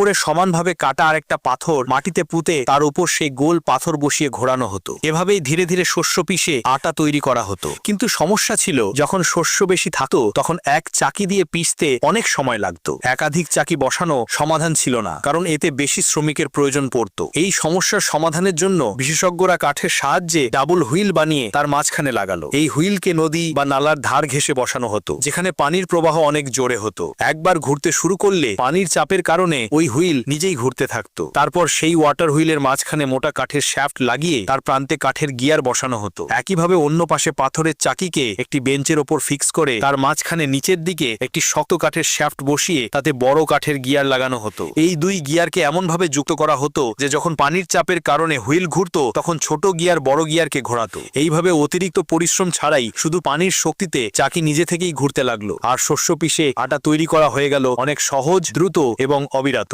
ওপরে সমানভাবে কাটা আরেকটা পাথর মাটিতে পুঁতে তার উপর সেই গোল পাথর বসিয়ে ঘোরানো হতো। এভাবেই ধীরে ধীরে শস্য পিষে আটা তৈরি করা হতো। কিন্তু সমস্যা ছিল, যখন শস্য বেশি থাকতো, তখন এক চাকি দিয়ে পিষতে অনেক সময় লাগতো। একাধিক চাকি বসানো সমাধান ছিল না, কারণ এতে বেশি শ্রমিকের প্রয়োজন পড়তো। এই সমস্যার সমাধানের জন্য বিশেষজ্ঞরা কাঠের সাহায্যে ডাবল হুইল বানিয়ে তার মাঝখানে লাগালো। এই হুইলকে নদী বা নালার ধার ঘেসে বসানো হতো, যেখানে পানির প্রবাহ অনেক জোরে হতো। একবার ঘুরতে শুরু করলে পানির চাপের কারণে ওই হুইল নিজেই ঘুরতে থাকতো। তারপর সেই ওয়াটার হুইলের মাঝখানে মোটা কাঠের শ্যাফট লাগিয়ে তার প্রান্তে কাঠের গিয়ার বসানো হতো। একইভাবে অন্য পাশে পাথরের চাকিকে একটি বেঞ্চের ওপর ফিক্স করে তার মাঝখানে নিচের দিকে একটি শক্ত কাঠের শ্যাফট বসিয়ে তাতে বড় কাঠের গিয়ার লাগানো হতো। এই দুই গিয়ারকে এমনভাবে যুক্ত করা হতো যে যখন পানির চাপের কারণে হুইল ঘুরতো, তখন ছোট গিয়ার বড় গিয়ারকে ঘোরাতো। এইভাবে অতিরিক্ত পরিশ্রম ছাড়াই শুধু পানির শক্তিতে চাকি নিজে থেকেই ঘুরতে লাগল। আর শস্য পিষে আটা তৈরি করা হয়ে গেল অনেক সহজ, দ্রুত এবং অবিরাত।